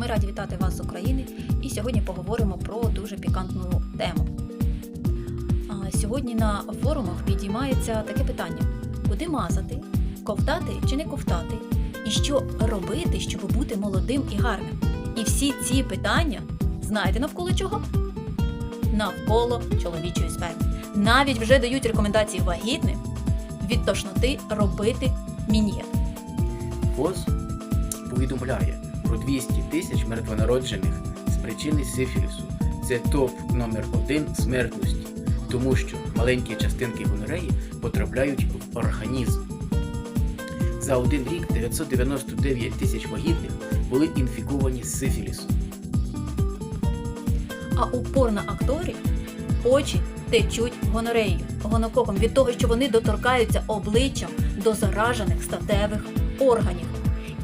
Ми раді вітати вас з України і сьогодні поговоримо про дуже пікантну тему. Сьогодні на форумах підіймається таке питання: куди мазати, ковтати чи не ковтати, і що робити, щоб бути молодим і гарним. І всі ці питання знаєте навколо чого? Навколо чоловічої сперми. Навіть вже дають рекомендації вагітним від тошноти робити мінієт. ВОЗ повідомляє про 200 тисяч мертвонароджених з причини сифілісу. Це топ номер один смертності, тому що маленькі частинки гонореї потрапляють в організм. За один рік 999 тисяч вагітних були інфіковані з сифілісом. А у порноакторів очі течуть гонореєю, гонококом від того, що вони доторкаються обличчям до заражених статевих органів.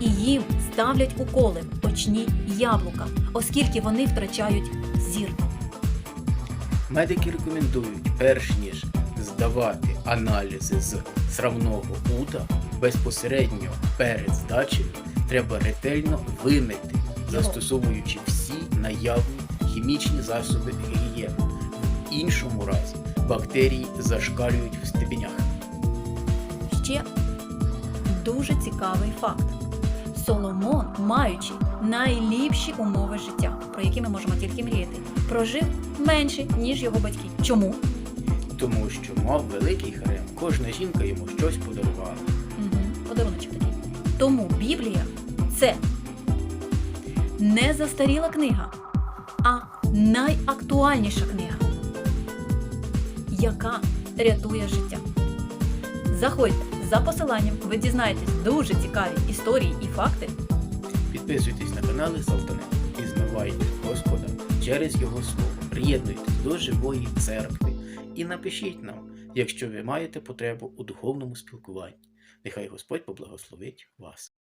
І їм ставлять уколи очні яблука, оскільки вони втрачають зір. Медики рекомендують, перш ніж здавати аналізи з срамного уда, безпосередньо перед здачею треба ретельно вимити, застосовуючи всі наявні хімічні засоби гігієни. В іншому разі бактерії зашкалюють в стебенях. Ще дуже цікавий факт. Соломон, маючи найліпші умови життя, про які ми можемо тільки мріяти, прожив менше, ніж його батьки. Чому? Тому що мав великий харем, кожна жінка йому щось подарувала. Угу. Подаруночок такий. Тому Біблія це не застаріла книга, а найактуальніша книга, яка рятує життя. Заходьте за посиланням, ви дізнаєтесь дуже цікаві історії і факти. Підписуйтесь на канали Салтанет, знавайте Господа через його слово, приєднуйтесь до живої церкви і напишіть нам, якщо ви маєте потребу у духовному спілкуванні. Нехай Господь поблагословить вас.